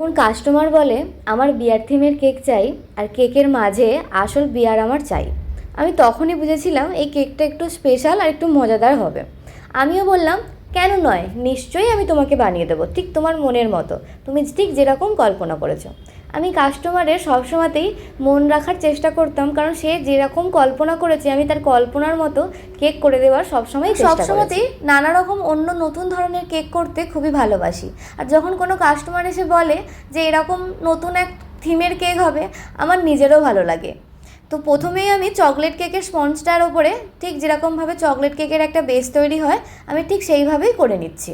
কোন কাস্টমার বলে, আমার বিয়ার থিমের কেক চাই আর কেকের মাঝে আসল বিয়ার আমার চাই। আমি তখনই বুঝেছিলাম এই কেকটা একটু স্পেশাল আর একটু মজাদার হবে। আমিও বললাম, কেন নয়? নিশ্চয়ই আমি তোমাকে বানিয়ে দেবো। ঠিক তোমার মনের মতো। তুমি ঠিক যেরকম কল্পনা করেছ। আমি কাস্টমারের সবসময়তেই মন রাখার চেষ্টা করতাম কারণ সে যেরকম কল্পনা করেছে আমি তার কল্পনার মতো কেক করে দেওয়ার সবসময় সবসময়তেই নানা রকম অন্য নতুন ধরনের কেক করতে খুবই ভালোবাসি। আর যখন কোনো কাস্টমার এসে বলে যে এরকম নতুন এক থিমের কেক হবে আমার নিজেরও ভালো লাগে। তো প্রথমেই আমি চকলেট কেকের স্পঞ্জটার ওপরে ঠিক যেরকমভাবে চকলেট কেকের একটা বেস তৈরি হয় আমি ঠিক সেইভাবেই করে নিচ্ছি।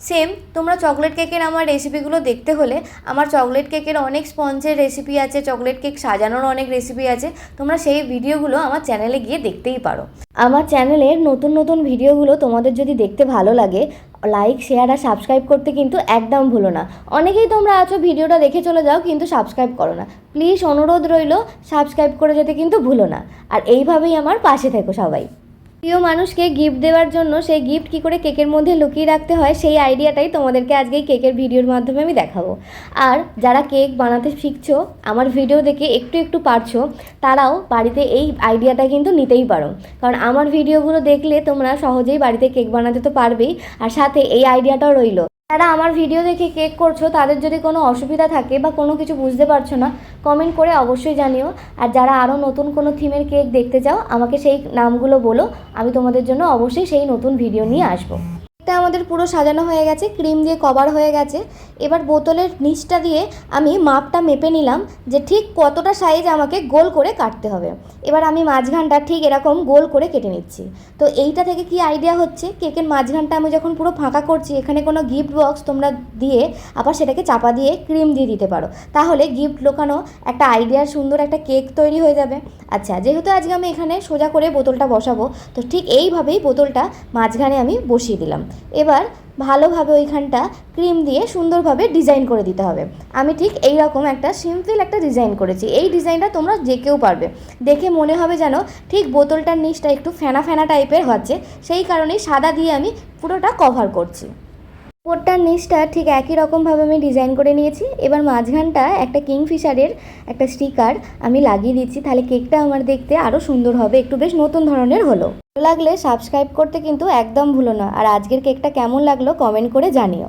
সেম তোমরা চকলেট কেকের আমার রেসিপিগুলো দেখতে হলে, আমার চকলেট কেকের অনেক স্পঞ্জের রেসিপি আছে চকলেট কেক সাজানোর অনেক রেসিপি আছে, তোমরা সেই ভিডিওগুলো আমার চ্যানেলে গিয়ে দেখতেই পারো। আমার চ্যানেলের নতুন নতুন ভিডিওগুলো তোমাদের যদি দেখতে ভালো লাগে লাইক শেয়ার আর সাবস্ক্রাইব করতে কিন্তু একদম ভুলো না। অনেকেই তোমরা আছো ভিডিওটা দেখে চলে যাও, কিন্তু সাবস্ক্রাইব করো না। প্লিজ অনুরোধ রইল সাবস্ক্রাইব করে যেতে কিন্তু ভুলো না। আর এইভাবেই আমার পাশে থেকো সবাই। প্রিয় মানুষকে গিফট দেওয়ার জন্য সেই গিফট কি করে কেকের মধ্যে লুকিয়ে রাখতে হয়, সেই আইডিয়াটাই তোমাদেরকে আজকে কেকের ভিডিওর মাধ্যমে আমি দেখাবো। আর যারা কেক বানাতে শিখছো, আমার ভিডিও দেখে একটু একটু পারছ, তারাও বাড়িতে এই আইডিয়াটা কিন্তু নিতেই পারো। কারণ আমার ভিডিওগুলো দেখলে তোমরা সহজেই বাড়িতে কেক বানাতে তো পারবেই, আর সাথে এই আইডিয়াটাও রইল। যারা আমার ভিডিও দেখে কেক করছ, তাদের যদি কোনো অসুবিধা থাকে বা কোনো কিছু বুঝতে পারছ না কমেন্ট করে অবশ্যই জানিও। আর যারা আরও নতুন কোনো থিমের কেক দেখতে চাও, আমাকে সেই নামগুলো বলো, আমি তোমাদের জন্য অবশ্যই সেই নতুন ভিডিও নিয়ে আসব। কেকটা আমাদের পুরো সাজানো হয়ে গেছে, ক্রিম দিয়ে কভার হয়ে গেছে। এবার বোতলের নিচটা দিয়ে আমি মাপটা মেপে নিলাম যে ঠিক কতটা সাইজ আমাকে গোল করে কাটতে হবে। এবার আমি মাঝখানটা ঠিক এরকম গোল করে কেটে নিচ্ছি। তো এইটা থেকে কি আইডিয়া হচ্ছে? কেকের মাঝখানটা আমি যখন পুরো ফাঁকা করছি, এখানে কোনো গিফট বক্স তোমরা দিয়ে আবার সেটাকে চাপা দিয়ে ক্রিম দিয়ে দিতে পারো। তাহলে গিফট লোকানো একটা আইডিয়ার সুন্দর একটা কেক তৈরি হয়ে যাবে। আচ্ছা যেহেতু আজকে আমি এখানে সোজা করে বোতলটা বসাবো, তো ঠিক এইভাবেই বোতলটা মাঝখানে আমি বসিয়ে দিলাম। এবার ভালোভাবে ওইখানটা ক্রিম দিয়ে সুন্দরভাবে ডিজাইন করে দিতে হবে। আমি ঠিক এই রকম একটা সিম্পল একটা ডিজাইন করেছি। এই ডিজাইনটা তোমরা যে কেউ পারবে। দেখে মনে হবে যেন ঠিক বোতলটার নিচটা একটু ফেনা ফেনা টাইপের হচ্ছে। সেই কারণেই সাদা দিয়ে আমি পুরোটা কভার করছি। উপরটার নিচটা ঠিক একই রকমভাবে আমি ডিজাইন করে নিয়েছি। এবার মাঝখানটা একটা কিংফিশারের একটা স্টিকার আমি লাগিয়ে দিচ্ছি। তাহলে কেকটা আমার দেখতে আরও সুন্দর হবে, একটু বেশ নতুন ধরনের হলো। লাগলে সাবস্ক্রাইব করতে কিন্তু একদম ভুলো না। আর আজকের কেকটা কেমন লাগল কমেন্ট করে জানিও।